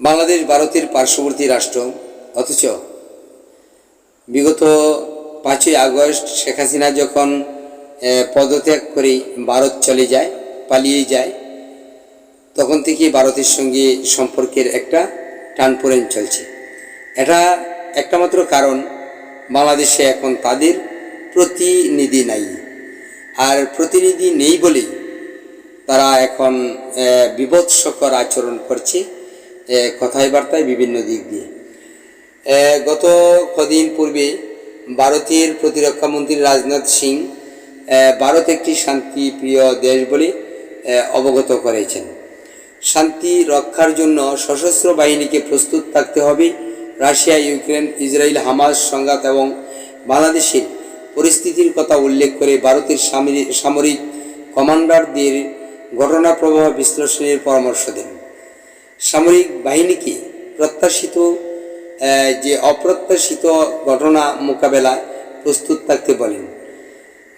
বাংলাদেশ ভারতের পার্শ্ববর্তী রাষ্ট্র। অথচ বিগত পাঁচই আগস্ট শেখ হাসিনা যখন পদত্যাগ করে ভারত চলে যায়, পালিয়ে যায়, তখন থেকে ভারতের সঙ্গে সম্পর্কের একটা টানপোড়েন চলছে। এটা একটা মাত্র কারণ, বাংলাদেশে এখন তাদের প্রতিনিধি নাই। আর প্রতিনিধি নেই বলেই তারা এখন বিভৎসকর আচরণ করছে। কথায় বার্তায় বিভিন্ন দিক দিয়ে। গত কদিন পূর্বে ভারতের প্রতিরক্ষা মন্ত্রী রাজনাথ সিং ভারত একটি শান্তিপ্রিয় দেশ বলে অবগত করেছেন। শান্তি রক্ষার জন্য সশস্ত্র বাহিনীকে প্রস্তুত থাকতে হবে। রাশিয়া, ইউক্রেন ইসরায়েল হামাস সংঘাত এবং বাংলাদেশের পরিস্থিতির কথা উল্লেখ করে ভারতের সামরিক কমান্ডারদের ঘটনা প্রবাহ বিশ্লেষণের পরামর্শ দেন। সামরিক বাহিনীকে প্রত্যাশিত যে অপ্রত্যাশিত ঘটনা মোকাবেলায় প্রস্তুত থাকতে বলেন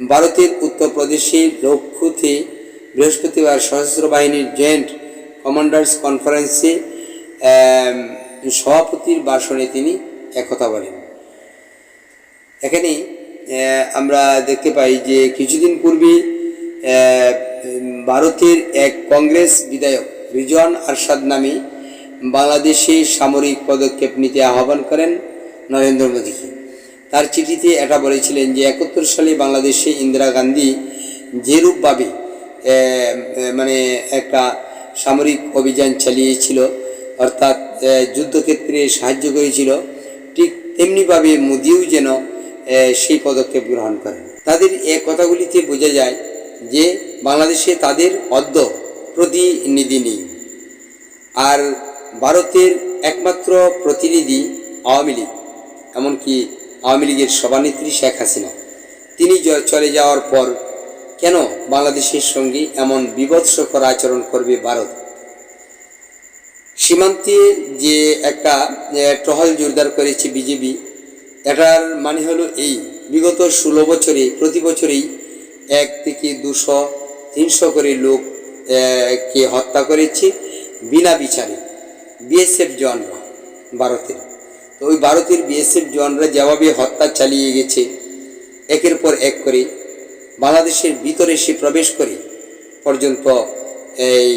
ভারতের উত্তরপ্রদেশের লক্ষ্যতে বৃহস্পতিবার সশস্ত্র বাহিনীর জয়েন্ট কমান্ডার্স কনফারেন্সে সভাপতির ভাষণে তিনি একথা বলেন। এখানে আমরা দেখতে পাই যে কিছুদিন পূর্বে ভারতের এক কংগ্রেস বিধায়ক রিজওয়ান আরশাদ নামে বাংলাদেশে সামরিক পদক্ষেপ নিতে আহ্বান করেন নরেন্দ্র মোদীকে তার চিঠিতে এটা বলেছিলেন যে, একাত্তর সালে বাংলাদেশে ইন্দিরা গান্ধী যেরূপভাবে মানে একটা সামরিক অভিযান চালিয়েছিল, অর্থাৎ যুদ্ধক্ষেত্রে সাহায্য করেছিল, ঠিক তেমনিভাবে মোদিও যেন সেই পদক্ষেপ গ্রহণ করেন। তাদের এ কথাগুলিতে বোঝা যায় যে, বাংলাদেশে তাদের অদ্য প্রতিনিধি নেই আর ভারতের একমাত্র প্রতিনিধি আওয়ামী লীগ, এমনকি আওয়ামী লীগের সভানেত্রী শেখ হাসিনা। তিনি চলে যাওয়ার পর কেন বাংলাদেশের সঙ্গে এমন বিভৎসকর আচরণ করবে ভারত? সীমান্তে যে একটা টহল জোরদার করেছে বিজেপি, এটার মানে হলো এই, বিগত ষোলো বছরে, প্রতি বছরেই এক থেকে দুশো, তিনশো করে লোক কে হত্যা করেছে? বিনা বিচারে। বিএসএফ জওয়ানরা, ভারতের। তো ওই ভারতের বিএসএফ জওয়ানরা যেভাবে হত্যা চালিয়ে গেছে, একের পর এক করে বাংলাদেশের ভিতরে সে প্রবেশ করে পর্যন্ত এই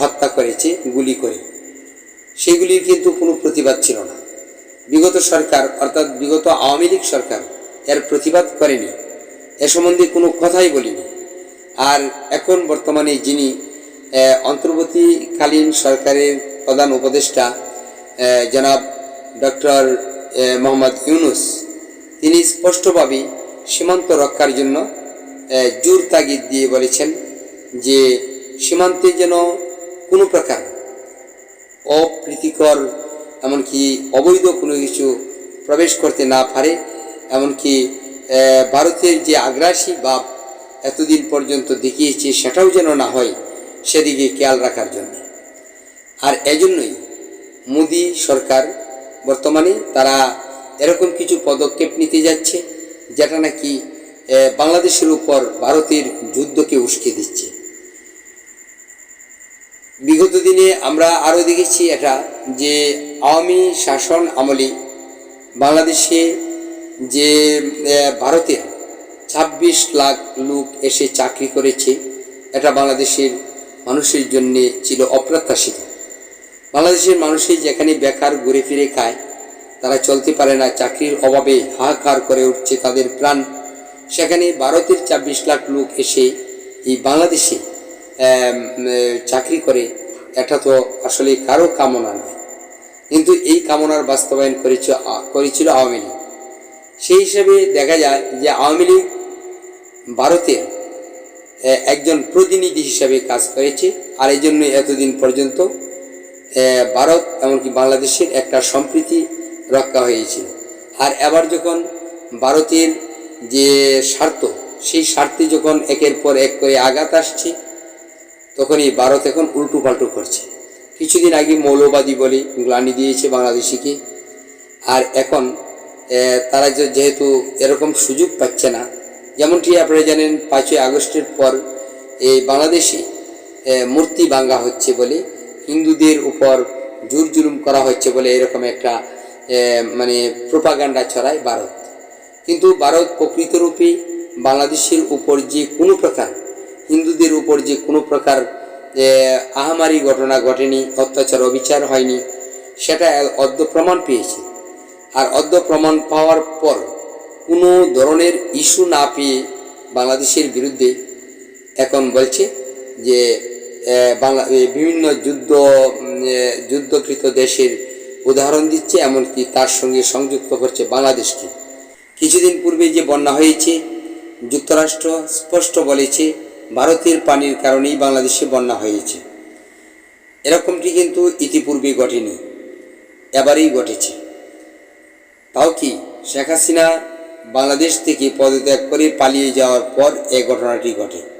হত্যা করেছে, গুলি করে। সেগুলির কিন্তু কোনো প্রতিবাদ ছিল না। বিগত সরকার, অর্থাৎ বিগত আওয়ামী লীগ সরকার, এর প্রতিবাদ করেনি। এ সম্বন্ধে কোনো কথাই বলিনি। আর এখন বর্তমানে যিনি অন্তর্বর্তীকালীন সরকারের প্রধান উপদেষ্টা জনাব ডক্টর মোহাম্মদ ইউনুস, তিনি স্পষ্টভাবে সীমান্ত রক্ষার জন্য জোর তাগিদ দিয়ে বলেছেন যে সীমান্তে যেন কোনো প্রকার অপ্রীতিকর, এমনকি অবৈধ কোনো কিছু প্রবেশ করতে না পারে, এমনকি ভারতের যে আগ্রাসী ভাব এতদিন পর্যন্ত দেখিয়েছে, সেটাও যেন না হয় সেদিকে খেয়াল রাখার জন্য। আর এজন্যই মোদি সরকার বর্তমানে তারা এরকম কিছু পদক্ষেপ নিতে যাচ্ছে, যেটা নাকি বাংলাদেশের উপর ভারতের যুদ্ধকে উস্কে দিচ্ছে। বিগত দিনে আমরা আরও দেখেছি এটা, যে আওয়ামী শাসন আমলে বাংলাদেশে যে ভারতের ছাব্বিশ লাখ লোক এসে চাকরি করেছে। এটা বাংলাদেশের মানুষের জন্যে ছিল অপ্রত্যাশিত। বাংলাদেশের মানুষই যেখানে বেকার ঘুরে ফিরে খায়, তারা চলতে পারে না, চাকরির অভাবে হাহাকার করে উঠছে তাদের প্রাণ। সেখানে ভারতের ছাব্বিশ লাখ লোক এসে এই বাংলাদেশে চাকরি করে, এটা তো আসলে কারও কামনা নয়। কিন্তু এই কামনার বাস্তবায়ন করেছে করেছিল আওয়ামী লীগ। সেই হিসেবে দেখা যায় যে আওয়ামী লীগ ভারতের একজন প্রতিনিধি হিসাবে কাজ করেছে। আর এই জন্য এতদিন পর্যন্ত ভারত এমনকি বাংলাদেশের একটা সম্প্রীতি রক্ষা হয়েছিল। আর এবার যখন ভারতের যে স্বার্থ, সেই স্বার্থে যখন একের পর এক করে আঘাত আসছে, তখনই ভারত এখন উল্টো পাল্টো করছে। কিছুদিন আগে মৌলবাদী বলে গ্লানি দিয়েছে বাংলাদেশিকে। আর এখন তারা যেহেতু এরকম সুযোগ পাচ্ছে না যেমনটি আপনারা জানেন, পাঁচই আগস্টের পর এই বাংলাদেশে মূর্তি ভাঙ্গা হচ্ছে বলে, হিন্দুদের উপর জোর জুলুম করা হচ্ছে বলে এরকম একটা মানে প্রোপাগান্ডা ছড়ায় ভারত। কিন্তু ভারত প্রকৃতরূপে বাংলাদেশের উপর যে কোনো প্রকার, হিন্দুদের উপর যে কোনো প্রকার আহামারি ঘটনা ঘটেনি, অত্যাচার, অবিচার হয়নি, সেটা অদ্য প্রমাণ পেয়েছে। আর অদ্য প্রমাণ পাওয়ার পর কোনো ধরনের ইস্যু না পেয়ে বাংলাদেশের বিরুদ্ধে এখন বলছে যে বাংলা বিভিন্ন যুদ্ধ যুদ্ধকৃত দেশের উদাহরণ দিচ্ছে, এমনকি তার সঙ্গে সংযুক্ত করছে বাংলাদেশকে। কিছুদিন পূর্বে যে বন্যা হয়েছে, যুক্তরাষ্ট্র স্পষ্ট বলেছে ভারতের পানির কারণেই বাংলাদেশে বন্যা হয়েছে। এরকমটি কিন্তু ইতিপূর্বে ঘটেনি। এবারেই ঘটেছে। তাও কি শেখ হাসিনা বাংলাদেশ থেকে পদত্যাগ করে পালিয়ে যাওয়ার পর এ ঘটনাটি ঘটে।